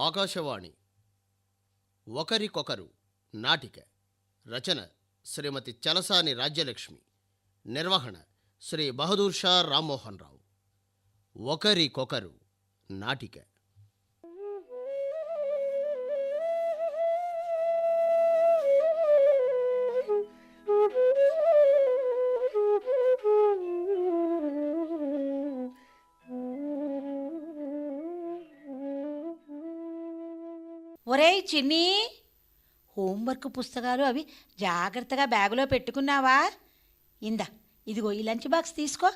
ఆకాశవాణి. ఒకరికొకరు నాటిక. రచన శ్రీమతి చలసాని రాజ్యలక్ష్మి. నిర్వహణ శ్రీ బహదూర్ షా రామ్మోహన్ రావు. ఒకరికొకరు నాటిక. చిన్ని. హోంవర్క్ పుస్తకాలు అవి జాగ్రత్తగా బ్యాగులో పెట్టుకున్నావా? ఇందా ఇదిగో ఈ లంచ్ బాక్స్ తీసుకో.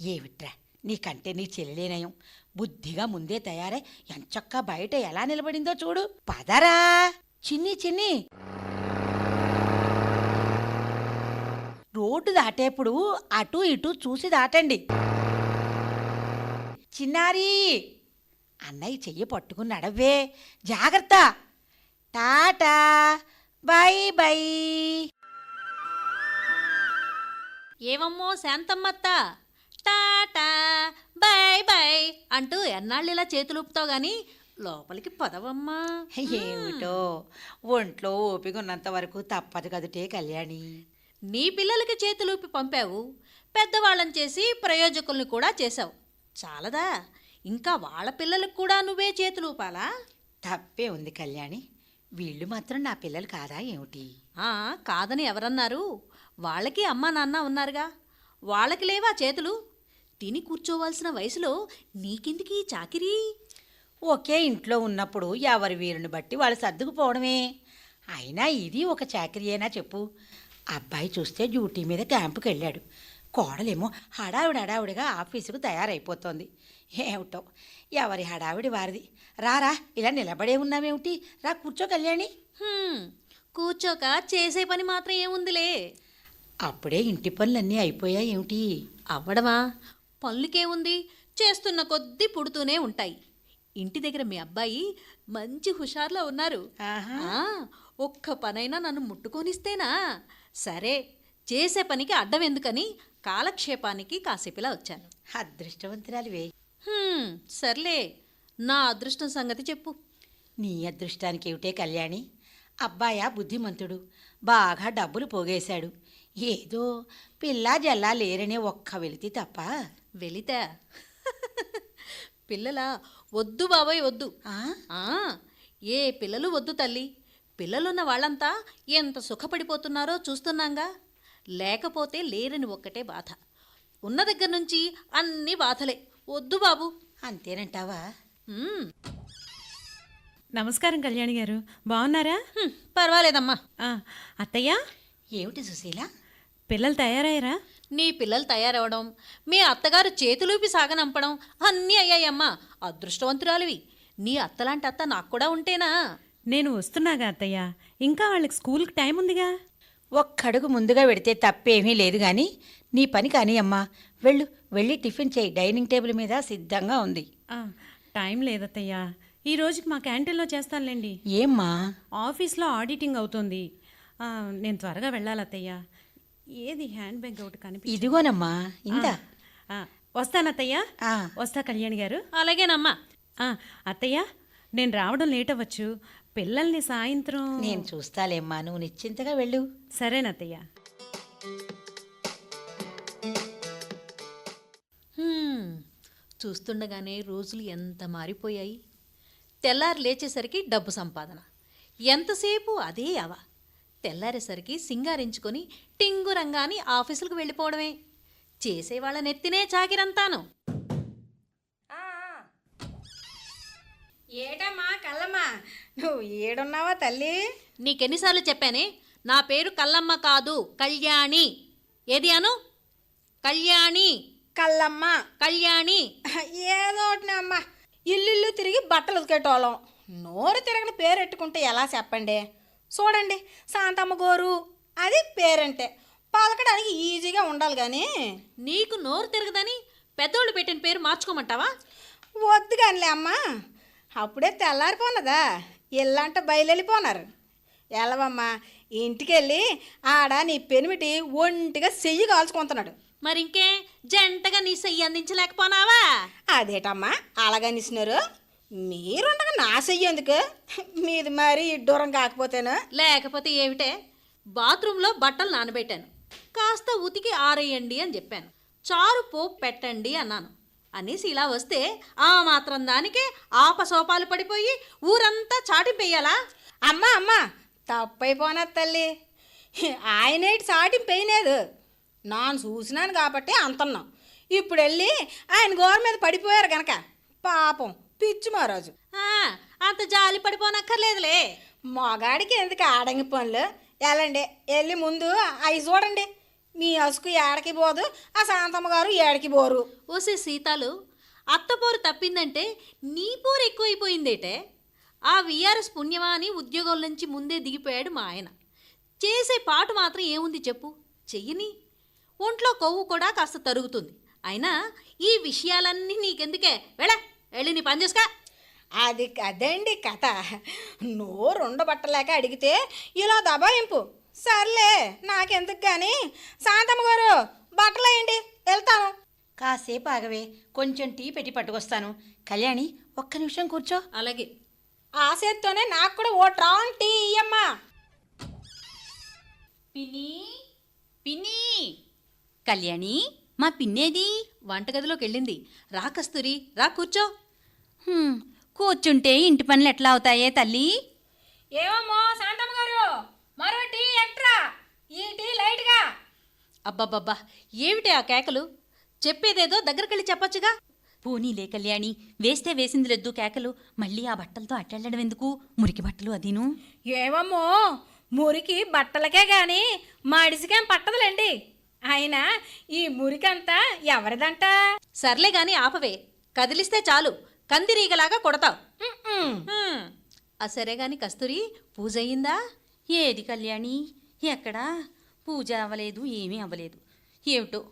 ఏమిట్రా నీకంటే నీ చెల్లెలేనయం బుద్ధిగా ముందే తయారై ఎంచక్కా బయట ఎలా నిలబడిందో చూడు. పదరా. చిన్ని చిన్ని. రోడ్డు దాటేప్పుడు అటు ఇటు చూసి దాటండి. చిన్నారి. అన్నయ్య చెయ్యి పట్టుకుని నడవే జాగ్రత్త. టాటా. Bye bye. ఏమమ్మో శాంతమ్మత్త. టాటా. బై బై అంటూ ఎన్నాళ్ళు ఇలా చేతులు ఊపుతావు గాని లోపలికి పదవమ్మా. ఏమిటో? ఒంట్లో ఓపిక ఉన్నంత వరకు తప్పదు కదుటే కళ్యాణి. నీ పిల్లలకి చేతులూపి పంపావు. పెద్దవాళ్ళని చేసి ప్రయోజకుల్ని కూడా చేశావు. చాలదా? ఇంకా వాళ్ళ పిల్లలకు కూడా నువ్వే చేతులూపాలా తప్పే ఉంది కళ్యాణి. వీళ్ళు మాత్రం నా పిల్లలు కాదా ఏమిటి? ఆ, కాదని ఎవరన్నారు? వాళ్ళకి అమ్మా నాన్న ఉన్నారుగా. వాళ్ళకి లేవా చేతులు? తిని కూర్చోవలసిన వయసులో నీకెందుకీ ఈ చాకిరీ? ఒకే ఇంట్లో ఉన్నప్పుడు ఎవరి వీరుని బట్టి వాళ్ళు సర్దుకుపోవడమే. అయినా ఇది ఒక చాకరీయేనా చెప్పు. అబ్బాయి చూస్తే డ్యూటీ మీద క్యాంపుకి వెళ్ళాడు కోడలేమో హడావిడి హడావిడిగా ఆఫీసుకు తయారైపోతోంది. ఏమిటో? ఎవరి హడావిడి వారిది? రారా ఇలా నిలబడే ఉన్నామేమిటి రా కూర్చో కళ్యాణి. కూర్చోక చేసే పని మాత్రం ఏముందిలే. అప్పుడే ఇంటి పనులన్నీ అయిపోయాయి ఏమిటి? అవ్వడమా? పనులకేముంది చేస్తున్న కొద్దీ పుడుతూనే ఉంటాయి. ఇంటి దగ్గర మీ అబ్బాయి మంచి హుషార్లో ఉన్నారు. ఒక్క పనైనా నన్ను ముట్టుకొనిస్తేనా? సరే చేసే పనికి అడ్డం ఎందుకని కాలక్షేపానికి కాసేపిలా వచ్చాను. అదృష్టవంతురాలివే. సర్లే. నా అదృష్టం సంగతి చెప్పు. నీ అదృష్టానికి ఏమిటే కళ్యాణి? అబ్బాయా బుద్ధిమంతుడు. బాగా డబ్బులు పోగేశాడు. ఏదో పిల్లా జల్లా లేరనే ఒక్క వెలితి తప్ప. వెళితే పిల్లల? వద్దు బాబాయ్ వద్దు. ఆ? ఆ, ఏ పిల్లలు వద్దు తల్లి. పిల్లలున్న వాళ్ళంతా ఎంత సుఖపడిపోతున్నారో చూస్తున్నాంగా. లేకపోతే లేరని ఒక్కటే బాధ. ఉన్న దగ్గర నుంచి అన్ని బాధలే. వద్దు బాబు. అంతేనంటావా? నమస్కారం కళ్యాణి గారు. బాగున్నారా? పర్వాలేదమ్మా. అత్తయ్య? ఏమిటి సుశీల? పిల్లలు తయారయ్యారా? నీ పిల్లలు తయారవడం మీ అత్తగారు చేతులూపి సాగనంపడం అన్నీ అయ్యాయమ్మా. అదృష్టవంతురాలివి. నీ అత్తలాంటి అత్త నాకు కూడా ఉంటేనా? నేను వస్తున్నాగా అత్తయ్య. ఇంకా వాళ్ళకి స్కూల్కి టైం ఉందిగా? ఒక్కడుగు ముందుగా పెడితే తప్పేమీ లేదు కానీ నీ పని కానీ అమ్మా వెళ్ళు వెళ్ళి టిఫిన్ చేయి. డైనింగ్ టేబుల్ మీద సిద్ధంగా ఉంది. టైం లేదత్తయ్య. ఈ రోజుకి మా క్యాంటీన్లో చేస్తానులేండి. ఏమ్మా? ఆఫీస్లో ఆడిటింగ్ అవుతుంది. నేను త్వరగా వెళ్ళాలి అత్తయ్య ఏది హ్యాండ్ బ్యాగ్ ఒకటి కనిపి ఇదిగోనమ్మా ఇందా? వస్తానత్తయ్య. వస్తా కళ్యాణి గారు. అలాగేనమ్మా. అత్తయ్య నేను రావడం లేట్ అవ్వచ్చు. పిల్లల్ని సాయంత్రం నేను చూస్తాలేమ్మా నువ్వు నిశ్చింతగా వెళ్ళు. సరేనత్తయ్య. చూస్తుండగానే రోజులు ఎంత మారిపోయాయి. తెల్లారి లేచేసరికి డబ్బు సంపాదన. ఎంతసేపు అదే అవ. తెల్లారేసరికి సింగారించుకొని టింగు రంగాని ఆఫీసులకు వెళ్ళిపోవడమే. చేసేవాళ్ళ నెత్తినే చాకిరంతాను. ఏటమ్మా కల్లమ్మా? నువ్వు ఏడున్నావా తల్లి? నీకెన్నిసార్లు చెప్పానే? నా పేరు కల్లమ్మ కాదు కళ్యాణి. ఏది అను? కళ్యాణి. కల్లమ్మ కళ్యాణి. ఏదో అమ్మా ఇల్లు తిరిగి బట్టలు ఉతికేటోళ్ళం. నోరు తిరగని పేరెట్టుకుంటే ఎలా చెప్పండి? చూడండి శాంతమ్మ గోరు అది పేరంటే. పలకడానికి ఈజీగా ఉండాలి కానీ నీకు నోరు తిరగదని పెద్దోళ్ళు పెట్టిన పేరు మార్చుకోమంటావా? వద్దు కానిలే అమ్మా. అప్పుడే తెల్లారిపోన్నదా? ఇల్లంట బయలుపోనారు ఎలవమ్మా ఇంటికెళ్ళి ఆడ నీ పెనిమిటి ఒంటిగా చెయ్యి కాల్చుకుంటున్నాడు. మరింకే జంటగా నీ సెయ్యి అందించలేకపోనావా? అదేటమ్మా అలాగనిసినారు మీరుండగా నా చెయ్యేందుకు మీది మరి ఇడ్డూరం కాకపోతేనా. లేకపోతే ఏమిటే? బాత్రూంలో బట్టలు నానబెట్టాను. కాస్త ఉతికి ఆరేయండి అని చెప్పాను. చారు పోపు పెట్టండి అన్నాను. అనేసి ఇలా వస్తే ఆ మాత్రం దానికే ఆపసోపాలు పడిపోయి ఊరంతా చాటింపెయ్యాలా అమ్మా అమ్మా తప్పైపోనా తల్లి. ఆయనేటి సాటి పెయిలేదు నాను చూసినాను కాబట్టి అంటున్నాం ఇప్పుడు వెళ్ళి ఆయన గోర మీద పడిపోయారు గనక. పాపం పిచ్చి మహారాజు. అంత జాలి పడిపోనక్కర్లేదులే. మగాడికి ఎందుకు ఆడంగి పనులు? వెళ్ళండి వెళ్ళి ముందు అవి చూడండి. మీ అసుకు ఏడకి పోదు ఆ శాంతమ్మ గారు ఏడకి పోరు. ఓసే సీతాలు అత్తపోరు తప్పిందంటే నీ పోరు ఎక్కువైపోయిందేటే? ఆ విఆర్ఎస్ పుణ్యమా అని ఉద్యోగం నుంచి ముందే దిగిపోయాడు మా ఆయన. చేసే పాటు మాత్రం ఏముంది చెప్పు? చెయ్యని? ఒంట్లో కొవ్వు కూడా కాస్త తరుగుతుంది. అయినా ఈ విషయాలన్నీ నీకెందుకే? వెళ్ళ వెళ్ళి నీ పని చూసుకా. అది కదండి కథ. నోరు ఉండబట్టలేక అడిగితే ఇలా దబాయింపు సర్లే నాకెందుకు కానీ శాంతమ్మ గారు బట్టలు వేయండి వెళ్తాను. కాసేపు ఆగవే కొంచెం టీ పెట్టి పట్టుకొస్తాను. కళ్యాణి ఒక్క నిమిషం కూర్చో. అలాగే. ఆ చేత్తోనే నాకు కూడా ఓ ట్రాంగ్ టీ ఇయ్యమ్మా. పిన్ని పిన్ని. కళ్యాణి మా పిన్నేది. వంటగదిలోకి వెళ్ళింది రా కస్తూరి రా కూర్చో. కూర్చుంటే ఇంటి పనులు ఎట్లా అవుతాయే తల్లి? ఏమమ్మో శాంతమ్మ గారు మరో టీ ఎక్ట్రా ఈ టీ లైట్గా. అబ్బబ్బబ్బా ఏమిటి ఆ కేకలు? చెప్పేదేదో దగ్గరకెళ్ళి చెప్పొచ్చుగా. పోనీలే కళ్యాణి వేస్తే వేసింది లెద్దు కేకలు. మళ్ళీ ఆ బట్టలతో అట్టెళ్ళడం ఎందుకు? మురికి బట్టలు అదీను. ఏమమ్మో మురికి బట్టలకే గాని మడిసికేం పట్టదులేండి. అయినా ఈ మురికంతా ఎవరిదంట? సర్లే గాని ఆపవే. కదిలిస్తే చాలు. కందిరీగలాగా కొడతావు. ఆ సరే గాని కస్తూరి పూజ అయ్యిందా? ఏది కళ్యాణి? ఎక్కడా? పూజ అవ్వలేదు ఏమీ అవ్వలేదు. ఏమిటో?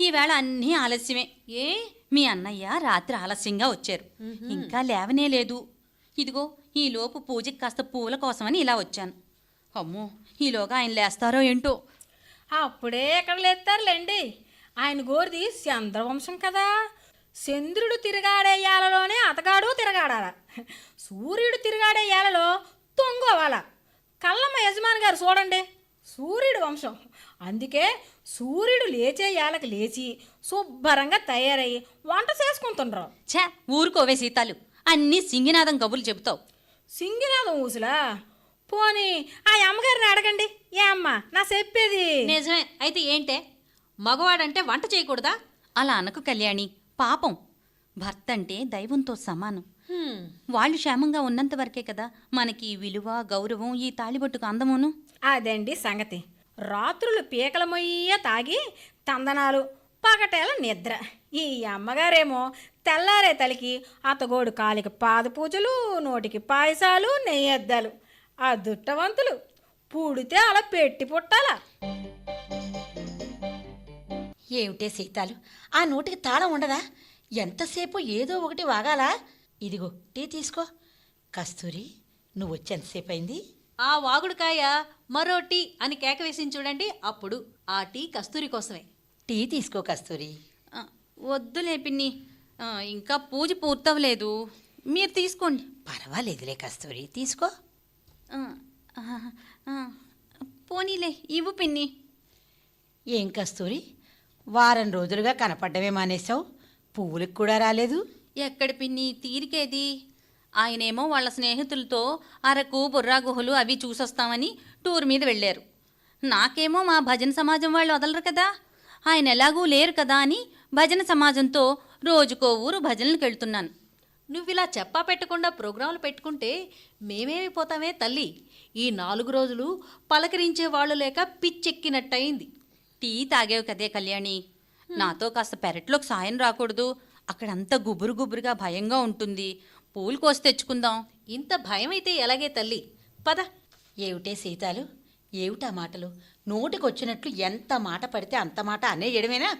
ఈవేళ అన్నీ ఆలస్యమే. ఏ? మీ అన్నయ్య రాత్రి ఆలస్యంగా వచ్చారు. ఇంకా లేవనే లేదు. ఇదిగో ఈలోపు పూజకి కాస్త పూల కోసమని ఇలా వచ్చాను. అమ్మో ఈలోగా ఆయన లేస్తారో ఏంటో? అప్పుడే ఎక్కడ లేస్తారులేండి? ఆయన గోరిది చంద్రవంశం కదా. చంద్రుడు తిరగాడే ఏలలోనే అతగాడు తిరగాడాల. సూర్యుడు తిరగాడే ఏలలో తొంగోవాల కళ్ళమ్మ యజమాని గారు చూడండి సూర్యుడు వంశం. అందుకే సూర్యుడు లేచే ఏళ్ళకి లేచి శుభ్రంగా తయారయ్యి వంట చేసుకుంటుండ్రు. ఛే ఊరుకోవే సీతాలు. అన్నీ సింగినాదం కబుర్లు చెబుతావు. సింగినాథం ఊసులా? పోనీ ఆ అమ్మగారిని అడగండి. ఏ అమ్మ నా చెప్పేది. నిజమే. అయితే ఏంటే? మగవాడంటే వంట చేయకూడదా? అలా అనకు కళ్యాణి. పాపం. భర్త అంటే దైవంతో సమానం. వాళ్ళు క్షేమంగా ఉన్నంత వరకే కదా మనకి ఈ విలువ గౌరవం ఈ తాళిబొట్టుకు అందమును. అదండి సంగతి. రాత్రులు పీకల మొయ్య తాగి తందనాలు పగటేల నిద్ర. ఈ అమ్మగారేమో తెల్లారే తలికి అతగోడు కాలికి పాద పూజలు నోటికి పాయసాలు నెయ్యద్దాలు. ఆ దుట్టవంతులు పూడితే అలా పెట్టి పుట్టాలా? ఏమిటే సీతాలు? ఆ నోటికి తాళం ఉండదా? ఎంతసేపు ఏదో ఒకటి వాగాలా? ఇదిగో టీ తీసుకో. కస్తూరి నువ్వు వచ్చి ఎంతసేపు అయింది? ఆ వాగుడుకాయ మరో టీ అని కేక వేసింది చూడండి అప్పుడు ఆ టీ కస్తూరి కోసమే. టీ తీసుకో కస్తూరి. వద్దులే పిన్ని. ఇంకా పూజ పూర్తవలేదు. మీరు తీసుకోండి. పర్వాలేదులే కస్తూరి తీసుకో. పోనీలే ఇవ్వు పిన్ని. ఏం కస్తూరి? వారం రోజులుగా కనపడ్డమే మానేశావు. పువ్వులకు కూడా రాలేదు. ఎక్కడ పిన్ని తీరికేది? ఆయనేమో వాళ్ళ స్నేహితులతో అరకు బుర్రా గుహలు అవి చూసొస్తామని టూర్ మీద వెళ్ళారు. నాకేమో మా భజన సమాజం వాళ్ళు వదలరు కదా. ఆయన ఎలాగూ లేరు కదా అని భజన సమాజంతో రోజుకో ఊరు భజనలకు వెళ్తున్నాను. నువ్విలా చెప్పా పెట్టకుండా ప్రోగ్రాంలు పెట్టుకుంటే మేమేమైపోతామే తల్లి. ఈ నాలుగు రోజులు పలకరించే వాళ్ళు లేక పిచ్చెక్కినట్టయింది. టీ తాగేవు కదే కళ్యాణి. నాతో కాస్త పెరట్లోకి సాయం రాకూడదు. అక్కడంతా గుబురు గుబురుగా భయంగా ఉంటుంది. పూలు కోసి తెచ్చుకుందాం. ఇంత భయమైతే ఎలాగే తల్లి? పద. ఏమిటే సీతాలు? ఏమిటా మాటలు? నోటికొచ్చినట్లు ఎంత మాట పడితే అంత మాట అనేయడమేనా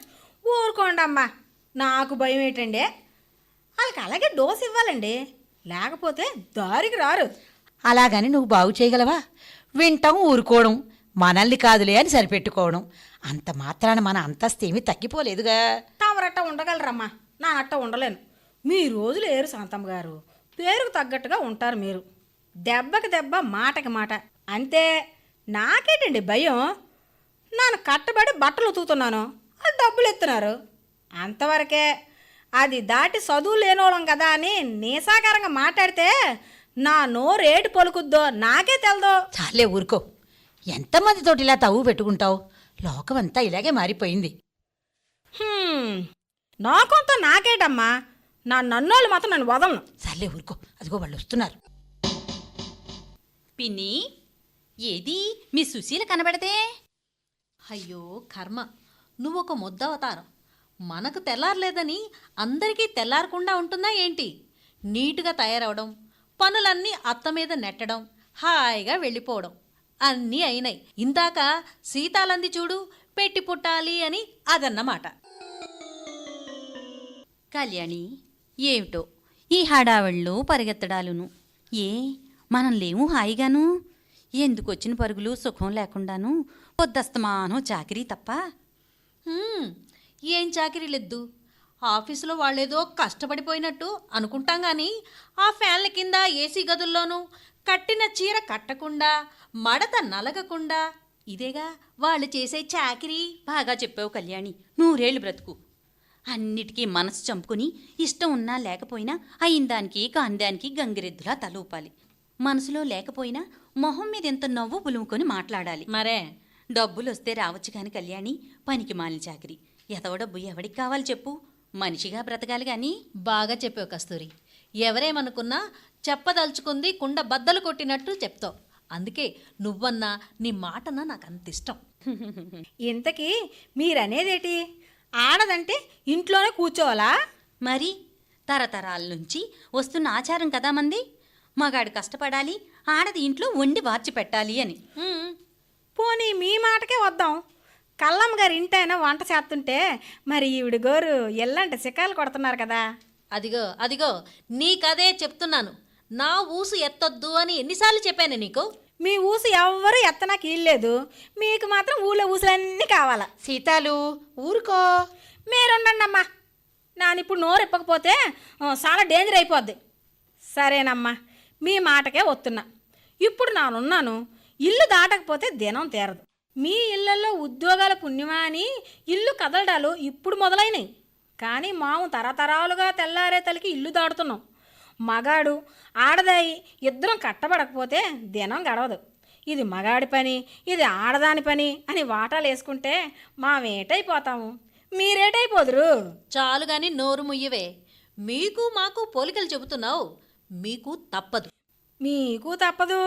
ఊరుకోండమ్మా. నాకు భయం ఏంటండి వాళ్ళకి అలాగే డోస్ ఇవ్వాలండి. లేకపోతే దారికి రారు. అలాగని నువ్వు బాగు చేయగలవా? వింటాం ఊరుకోవడం. మనల్ని కాదులే అని సరిపెట్టుకోవడం. అంత మాత్రాన మన అంతస్తు ఏమీ తగ్గిపోలేదుగా. తమరట్ట ఉండగలరమ్మా. నా అట్ట ఉండలేను. మీ రోజులు ఏరు శాంతమ్మ గారు. పేరుకు తగ్గట్టుగా ఉంటారు మీరు. దెబ్బకి దెబ్బ మాటకి మాట. అంతే. నాకేటండి భయం? నన్ను కట్టబడి బట్టలు ఉతుకుతున్నాను. వాళ్ళు డబ్బులు ఎత్తున్నారు. అంతవరకే. అది దాటి చదువు లేనోళ్ళం కదా అని నీసాకారంగా మాట్లాడితే నా నోరు ఏటి పలుకుద్దో నాకే తెలదో. చాలే ఊరుకో. ఎంతమందితోటి ఇలా తవ్వు పెట్టుకుంటావు? లోకమంతా ఇలాగే మారిపోయింది. హ్మ్, నా కొంత నాకేటమ్మా. నా నన్నోళ్ళు మాత్రం నన్ను వదలను. చాలే ఊరుకో. అదిగో వాళ్ళు వస్తున్నారు. పిన్ని ఏది? మీ సుశీల కనబడితే? అయ్యో కర్మ. నువ్వు ఒక ముద్దవతారం. మనకు తెల్లారలేదని అందరికీ తెల్లారకుండా ఉంటుందా ఏంటి? నీటుగా తయారవడం పనులన్నీ అత్త మీద నెట్టడం హాయిగా వెళ్ళిపోవడం అన్నీ అయినాయి. ఇందాక సీతాలంది చూడు పెట్టి పుట్టాలి అని అదన్నమాట. కళ్యాణి ఏమిటో ఈ హడావిళ్ళు పరిగెత్తడాలును? ఏ మనం లేము హాయిగాను? ఎందుకు వచ్చిన పరుగులు సుఖం లేకుండాను? పొద్దస్తమానం చాకిరీ తప్ప? ఏం చాకిరీలెద్దు? ఆఫీసులో వాళ్ళేదో కష్టపడిపోయినట్టు అనుకుంటాం కానీ ఆ ఫ్యాన్ల కింద ఏసీ గదుల్లోనూ కట్టిన చీర కట్టకుండా మడత నలగకుండా ఇదేగా వాళ్ళు చేసే చాకిరీ? బాగా చెప్పావు కళ్యాణి నూరేళ్ళు బ్రతుకు. అన్నిటికీ మనసు చంపుకుని ఇష్టం ఉన్నా లేకపోయినా అయిందానికి కాందానికి గంగిరెద్దులా తలూపాలి. మనసులో లేకపోయినా మొహం మీద ఎంత నవ్వు పులుముకొని మాట్లాడాలి. మరే? డబ్బులు వస్తే రావచ్చు కాని కళ్యాణి పనికి మాలిన చాకరి. ఎదవ డబ్బు ఎవడికి కావాలి చెప్పు. మనిషిగా బ్రతకాలి గాని. బాగా చెప్పావు కస్తూరి. ఎవరేమనుకున్నా చెప్పదలుచుకుంది కుండ బద్దలు కొట్టినట్టు చెప్తావు. అందుకే నువ్వన్నా నీ మాటన్నా నాకు అంత ఇష్టం. ఇంతకీ మీరనేదేటి? ఆడదంటే ఇంట్లోనే కూర్చోవాలా? మరి తరతరాల నుంచి వస్తున్న ఆచారం కదా మంది? మగాడు కష్టపడాలి ఆడది ఇంట్లో వండి వార్చి పెట్టాలి అని. పోనీ మీ మాటకే వద్దాం. కల్లమ్మ గారి ఇంటైనా వంట చేస్తుంటే మరి ఈవిడ గోరు ఎల్లంటే సికాలు కొడుతున్నారు కదా. అదిగో అదిగో నీకదే చెప్తున్నాను. నా ఊసు ఎత్తొద్దు అని ఎన్నిసార్లు చెప్పాను నీకు? మీ ఊసు ఎవ్వరూ ఎత్తనాకి ఇల్లేదు మీకు మాత్రం ఊళ్ళో ఊసులన్నీ కావాలా. సీతాలు ఊరుకో. మీరుండండి అమ్మా. నాను ఇప్పుడు నోరు ఇప్పకపోతే చాలా డేంజర్ అయిపోద్ది. సరేనమ్మా మీ మాటకే వస్తున్నా ఇప్పుడు నానున్నాను. ఇల్లు దాటకపోతే దినం తీరదు. మీ ఇళ్ళలో ఉద్యోగాల పుణ్యమా అని ఇల్లు కదలడాలు ఇప్పుడు మొదలైనవి కానీ మాము తరతరాలుగా తెల్లారే తలకి ఇల్లు దాడుతున్నాం మగాడు ఆడదాయి ఇద్దరం కట్టబడకపోతే దినం గడవదు. ఇది మగాడి పని ఇది ఆడదాని పని అని వాటాలు వేసుకుంటే మామేటైపోతాము మీరేటైపోదురు? చాలు గాని నోరు ముయ్యవే. మీకు మాకు పోలికలు చెబుతున్నావు. మీకు తప్పదు. మీకు తప్పదు?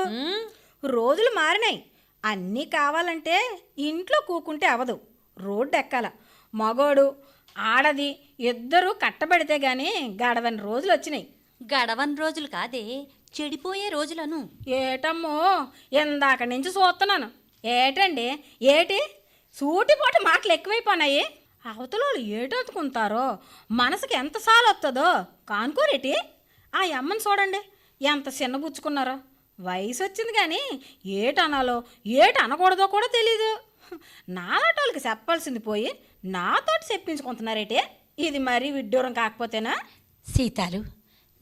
రోజులు మారినాయి. అన్నీ కావాలంటే ఇంట్లో కూకుంటే అవదు. రోడ్డు ఎక్కాల మగోడు ఆడది ఇద్దరూ కట్టబడితే గాని గడవని రోజులు వచ్చినాయి గడవని రోజులు కాదే చెడిపోయే రోజులను. ఏటమ్మో ఇందాక నుంచి చూస్తున్నాను ఏటండి? ఏటి? సూటిపోటి మాటలు ఎక్కువైపోయినాయి అవతల వాళ్ళు ఏటనుకుంటారో మనసుకి ఎంత సాలు వస్తుందో కానుకోరేటి? ఆ అమ్మని చూడండి ఎంత చిన్నబుచ్చుకున్నారో వయసు వచ్చింది కానీ ఏటనాలో ఏటి అనకూడదో కూడా తెలీదు. నాలాటోళ్ళకి చెప్పాల్సింది పోయి నాతోటి చెప్పించుకుంటున్నారేటే? ఇది మరీ విడ్డూరం కాకపోతేనా? సీతాలు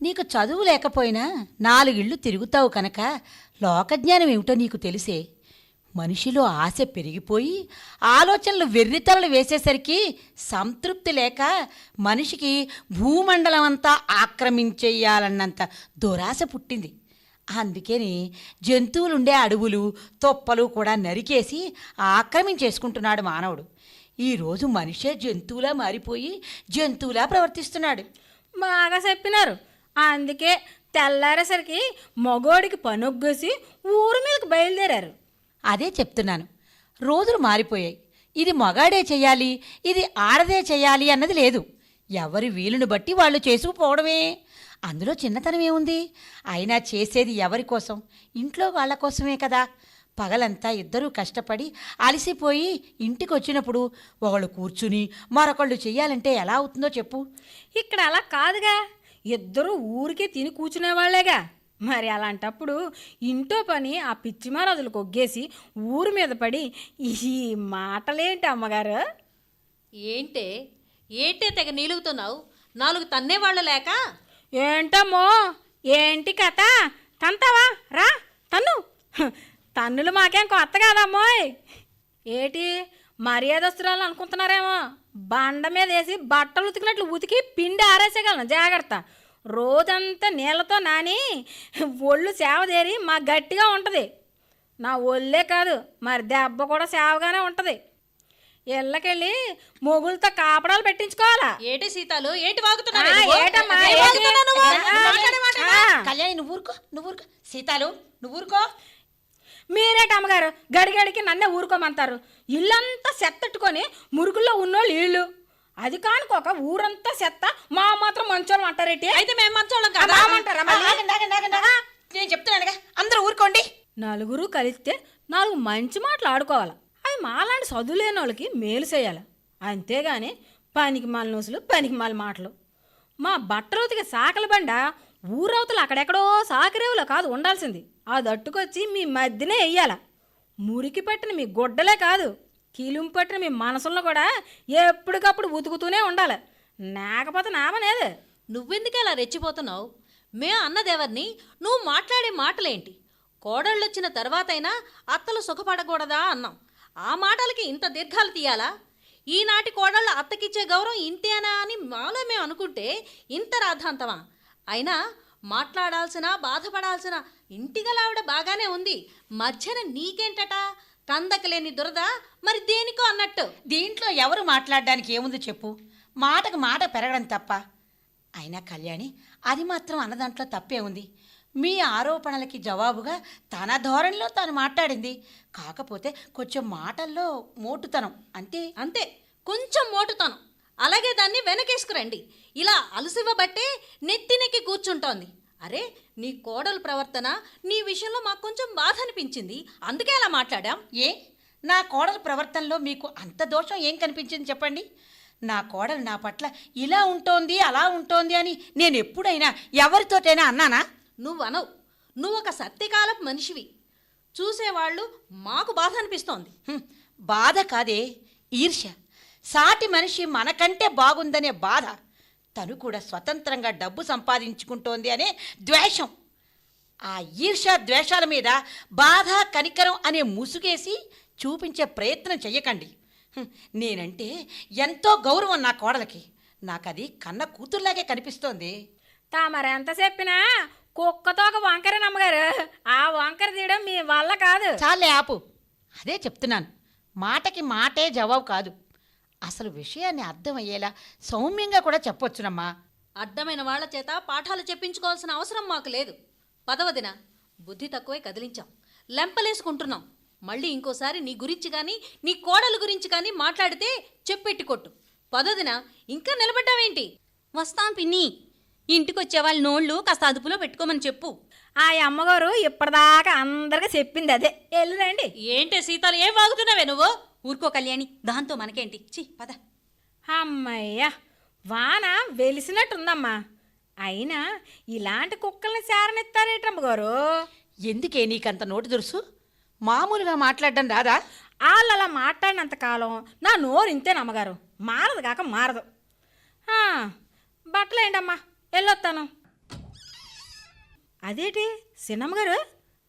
నీకు చదువు లేకపోయినా నాలుగిళ్ళు తిరుగుతావు కనుక లోకజ్ఞానం ఏమిటో నీకు తెలిసే. మనిషిలో ఆశ పెరిగిపోయి ఆలోచనలు వెర్రితలలు వేసేసరికి సంతృప్తి లేక మనిషికి భూమండలం అంతా ఆక్రమించేయాలన్నంత దురాశ పుట్టింది. అందుకని జంతువులుండే అడవులు తొప్పలు కూడా నరికేసి ఆక్రమించేసుకుంటున్నాడు మానవుడు. ఈరోజు మనిషే జంతువులా మారిపోయి జంతువులా ప్రవర్తిస్తున్నాడు. బాగా చెప్పినారు. అందుకే తెల్లారేసరికి మగోడికి పనొగ్గేసి ఊరి మీదకి బయలుదేరారు. అదే చెప్తున్నాను. రోజులు మారిపోయాయి. ఇది మగాడే చెయ్యాలి ఇది ఆడదే చెయ్యాలి అన్నది లేదు. ఎవరి వీలుని బట్టి వాళ్ళు చేసుకుపోవడమే. అందులో చిన్నతనం ఏముంది? అయినా చేసేది ఎవరి కోసం? ఇంట్లో వాళ్ళ కోసమే కదా. పగలంతా ఇద్దరూ కష్టపడి అలసిపోయి ఇంటికి వచ్చినప్పుడు ఒకళ్ళు కూర్చుని మరొకళ్ళు చెయ్యాలంటే ఎలా అవుతుందో చెప్పు. ఇక్కడ అలా కాదుగా. ఇద్దరు ఊరికే తిని కూర్చునే వాళ్ళేగా. మరి అలాంటప్పుడు ఇంటో పని ఆ పిచ్చి మహారాజులకు ఒగ్గేసి ఊరి మీద పడి ఈ మాటలేంటి అమ్మగారు? ఏంటే? ఏంటే తెగ నీలుగుతున్నావు? నాలుగు తన్నేవాళ్ళు లేక ఏంటమ్మో? ఏంటి కథ? తంతావా? రా తన్ను. తన్నులు మాకేం కొత్త కాదమ్మోయ్. ఏటి మర్యాదస్తురాలు అనుకుంటున్నారేమో. బండ మీద వేసి బట్టలు ఉతికినట్లు ఉతికి పిండి ఆరేసేయగలను జాగ్రత్త. రోజంతా నీళ్ళతో నాని ఒళ్ళు సేవదేరి మా గట్టిగా ఉంటుంది. నా ఒళ్ళే కాదు మరి దెబ్బ కూడా సేవగానే ఉంటుంది. ఇళ్ళకెళ్ళి మొగులతో కాపడాలు పెట్టించుకోవాలా? ఏటి సీతాలు? ఏంటి వాగుతున్నావు? ఏటమ్మా, నువ్వు? ఆ, మాట్లాడే మాట ఆ. కళ్యాణి నువ్వు ఊరుకో నువ్వు ఊరుకో. సీతాలు నువ్వు ఊరుకో. మీరేట అమ్మగారు? గడిగడికి నన్నే ఊరుకోమంటారు. ఇల్లంతా చెత్తట్టుకొని మురుగుల్లో ఉన్నోళ్ళు ఇళ్ళు. అది కానుకోక ఊరంతా చెత్త మా మాత్రం మంచోళ్ళు అంటారేటి? అయితే మేము మంచోళ్ళం కదా. నేను చెప్తున్నానుగా. అందరూ ఊరుకోండి. నలుగురు కలిస్తే నాలుగు మంచి మాటలు ఆడుకోవాలి? అవి మాలాంటి చదువులేని వాళ్ళకి మేలు చేయాలి. అంతేగాని పనికి మాల నూసులు పనికి మాల మాటలు. మా బట్టరవుతికి సాకల బండ ఊరవతలు అక్కడెక్కడో సాకరేవులో కాదు ఉండాల్సింది. అది అట్టుకొచ్చి మీ మధ్యనే వెయ్యాల మురికి పట్టిన మీ గుడ్డలే కాదు కీలుంపు పట్టిన మీ మనసులను కూడా ఎప్పటికప్పుడు ఉతుకుతూనే ఉండాలి. లేకపోతే నామనేది నువ్వెందుకు అలా రెచ్చిపోతున్నావు? మేము అన్నదేవర్ని? నువ్వు మాట్లాడే మాటలేంటి? కోడళ్ళొచ్చిన తర్వాతైనా అత్తలు సుఖపడకూడదా అన్నాం. ఆ మాటలకి ఇంత దీర్ఘాలు తీయాలా? ఈనాటి కోడళ్ళు అత్తకిచ్చే గౌరవం ఇంతేనా అని మాలో మేము అనుకుంటే ఇంత రాద్ధాంతమా? అయినా మాట్లాడాల్సిన బాధపడాల్సిన ఇంటిగలావిడ బాగానే ఉంది. మధ్యన నీకేంటట? కందకలేని దురద మరి దేనికో అన్నట్టు. దీంట్లో ఎవరు మాట్లాడడానికి ఏముంది చెప్పు? మాటకు మాట పెరగడం తప్ప. అయినా కళ్యాణి అది మాత్రం అన్నదాంట్లో తప్పే ఉంది. మీ ఆరోపణలకి జవాబుగా తన ధోరణిలో తాను మాట్లాడింది. కాకపోతే కొంచెం మాటల్లో మోటుతనం అంతే? అంతే. కొంచెం మోటుతాను. అలాగే దాన్ని వెనకేసుకురండి. ఇలా అలసివ్వబట్టే నెత్తినెక్కి కూర్చుంటోంది. అరే నీ కోడలు ప్రవర్తన నీ విషయంలో మాకు కొంచెం బాధ అనిపించింది. అందుకే అలా మాట్లాడాం. ఏ? నా కోడల ప్రవర్తనలో మీకు అంత దోషం ఏం కనిపించింది చెప్పండి. నా కోడలు నా పట్ల ఇలా ఉంటోంది అలా ఉంటోంది అని నేను ఎప్పుడైనా ఎవరితోటైనా అన్నానా? నువ్వు అనవు నువ్వు ఒక సత్యకాలపు మనిషివి. చూసేవాళ్ళు మాకు బాధ అనిపిస్తోంది బాధ కాదే ఈర్ష్య. సాటి మనిషి మనకంటే బాగుందనే బాధ. తను కూడా స్వతంత్రంగా డబ్బు సంపాదించుకుంటోంది అనే ద్వేషం. ఆ ఈర్ష ద్వేషాల మీద బాధ కనికరం అనే ముసుగేసి చూపించే ప్రయత్నం చెయ్యకండి. నేనంటే ఎంతో గౌరవం నా కోడలకి. నాకది కన్న కూతుర్లాగే కనిపిస్తోంది. తామరెంత చెప్పినా కుక్కతో ఒక వంకర నమ్మగారు ఆ వంకర తీయడం మీ వల్ల కాదు. చాలే ఆపు. అదే చెప్తున్నాను. మాటకి మాటే జవాబు కాదు. అసలు విషయాన్ని అర్థమయ్యేలా సౌమ్యంగా కూడా చెప్పొచ్చునమ్మా. అడ్డమైన వాళ్ళ చేత పాఠాలు చెప్పించుకోవాల్సిన అవసరం మాకు లేదు. పదవదిన బుద్ధి తక్కువే కదిలించాం. లెంపలేసుకుంటున్నాం. మళ్ళీ ఇంకోసారి నీ గురించి కానీ నీ కోడలు గురించి కానీ మాట్లాడితే చెప్పెట్టి కొట్టు. పదవదిన ఇంకా నిలబడ్డావేంటి? వస్తాం పిన్ని. ఇంటికొచ్చే వాళ్ళ నోళ్ళు కాస్త అదుపులో పెట్టుకోమని చెప్పు. ఆ అమ్మగారు ఇప్పటిదాకా అందరికీ చెప్పింది అదే. వెళ్ళిరండి ఏంటే సీతాలు ఏం వాగుతున్నావే నువ్వు? ఊరుకో కళ్యాణి దాంతో మనకేంటి? చి పద. అమ్మయ్య వాన వెలిసినట్టుందమ్మా. అయినా ఇలాంటి కుక్కల్ని శారనిస్తారేటమ్మగారు ఎందుకే నీకంత నోటి దురుసు? మామూలుగా మాట్లాడడం రాదా? వాళ్ళు అలా మాట్లాడినంత కాలం నా నోరు ఇంతే నమ్మగారు మారదు కాక మారదు. ఆ, బట్టలు ఏంటమ్మా వెళ్ళొస్తాను అదేటి? సిన్నమ్మగారు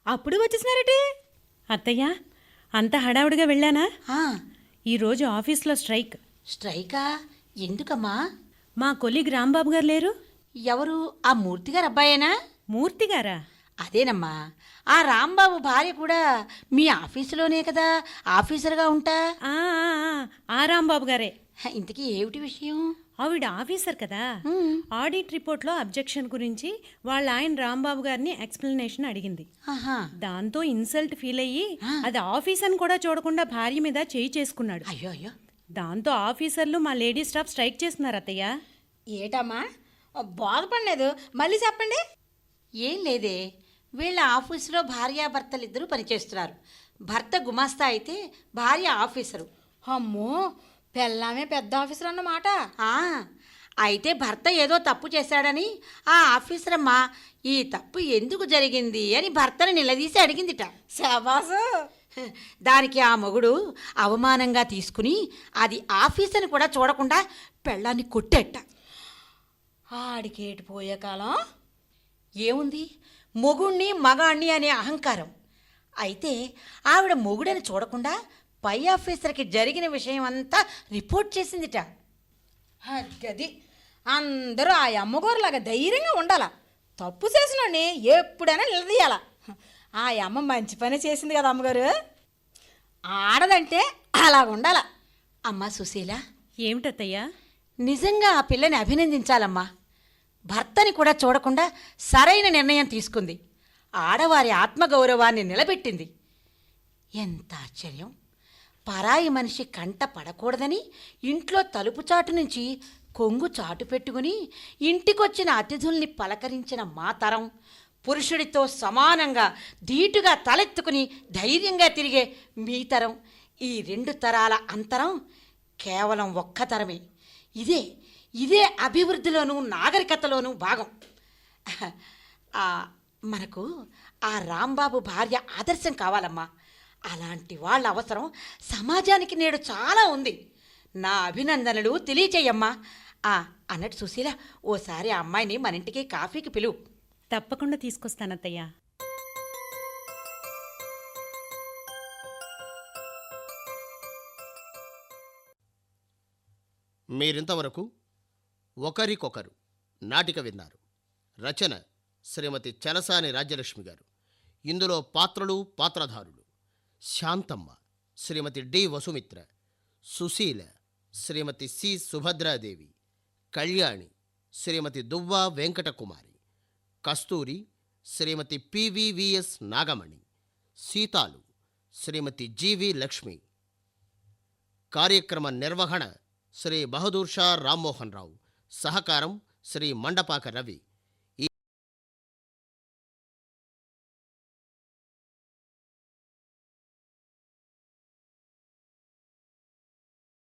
అప్పుడు వచ్చేసినారేటి? అత్తయ్య అంత హడావుడిగా వెళ్ళానా? ఆ, ఈరోజు ఆఫీస్లో స్ట్రైక్. స్ట్రైకా? ఎందుకమ్మా? మా కొలిగ్ రాంబాబు గారు లేరు? ఎవరు? ఆ మూర్తి గారు అబ్బాయేనా? మూర్తి గారా? అదేనమ్మా. ఆ రాంబాబు భార్య కూడా మీ ఆఫీసులోనే కదా? ఆఫీసర్గా ఉంటా? ఆ, రాంబాబు గారే. ఇంతకీ ఏమిటి విషయం? ఆవిడ ఆఫీసర్ కదా. ఆడిట్ రిపోర్ట్లో అబ్జెక్షన్ గురించి వాళ్ళ ఆయన రాంబాబు గారిని ఎక్స్ప్లెనేషన్ అడిగింది. దాంతో ఇన్సల్ట్ ఫీల్ అయ్యి అది ఆఫీస్ అని కూడా చూడకుండా భార్య మీద చేయి చేసుకున్నాడు. అయ్యో అయ్యో దాంతో ఆఫీసర్లు మా లేడీ స్టాఫ్ స్ట్రైక్ చేస్తున్నారు అత్తయ్య. ఏటమ్మా? బాధపడలేదు. మళ్ళీ చెప్పండి. ఏం లేదే. వీళ్ళ ఆఫీసులో భార్యాభర్తలు ఇద్దరూ పనిచేస్తున్నారు. భర్త గుమాస్తా అయితే భార్య ఆఫీసరు. అమ్మో! పెళ్ళామే పెద్ద ఆఫీసర్ అన్నమాట. అయితే భర్త ఏదో తప్పు చేశాడని ఆ ఆఫీసర్ అమ్మ ఈ తప్పు ఎందుకు జరిగింది అని భర్తను నిలదీసి అడిగిందిట. శబాసు! దానికి ఆ మొగుడు అవమానంగా తీసుకుని అది ఆఫీసర్ని కూడా చూడకుండా పెళ్ళాన్ని కొట్టేట. ఆడికేటి పోయే కాలం? ఏముంది? మొగుణ్ణి మగాణ్ణి అనే అహంకారం. అయితే ఆవిడ మొగుడని చూడకుండా పై ఆఫీసర్కి జరిగిన విషయం అంతా రిపోర్ట్ చేసిందిట. గది. అందరూ ఆ అమ్మగోరులాగా ధైర్యంగా ఉండాల? తప్పు చేసినోడిని ఎప్పుడైనా నిలదీయాల? ఆ అమ్మ మంచి పని చేసింది కదా అమ్మగారు. ఆడదంటే అలా ఉండాల? అమ్మా సుశీల. ఏమిటత్తయ్యా? నిజంగా ఆ పిల్లని అభినందించాలమ్మా. భర్తని కూడా చూడకుండా సరైన నిర్ణయం తీసుకుంది. ఆడవారి ఆత్మగౌరవాన్ని నిలబెట్టింది. ఎంత ఆశ్చర్యం! పరాయి మనిషి కంట పడకూడదని ఇంట్లో తలుపు చాటు నుంచి కొంగు చాటు పెట్టుకుని ఇంటికొచ్చిన అతిథుల్ని పలకరించిన మా తరం పురుషుడితో సమానంగా ధీటుగా తలెత్తుకుని ధైర్యంగా తిరిగే మీ తరం. ఈ రెండు తరాల అంతరం కేవలం ఒక్క తరమే. ఇదే ఇదే అభివృద్ధిలోనూ నాగరికతలోనూ భాగం. మనకు ఆ రాంబాబు భార్య ఆదర్శం కావాలమ్మా. అలాంటి వాళ్ళ అవసరం సమాజానికి నేడు చాలా ఉంది. నా అభినందనలు తెలియచేయమ్మా. ఆ, అన్నట్టు సుశీల ఓసారి ఆ అమ్మాయిని మన ఇంటికి కాఫీకి పిలువు. తప్పకుండా తీసుకొస్తానత్తయ్యా. మీరింతవరకు ఒకరికొకరు నాటిక విన్నారు. రచన శ్రీమతి చలసాని రాజ్యలక్ష్మి గారు. ఇందులో పాత్రలు పాత్రధారులు. Shantamma Srimati D Vasumitra Sushila Srimati C Subhadradevi Kalyani Srimati Duvva Venkatakumari Kasturi Srimati PVVS Nagamani Seethalu Srimati G V Lakshmi. కార్యక్రమ నిర్వహణ శ్రీ బహదూర్ షా రామ్మోహన్ రావు. సహకారం శ్రీ మండపాక రవి.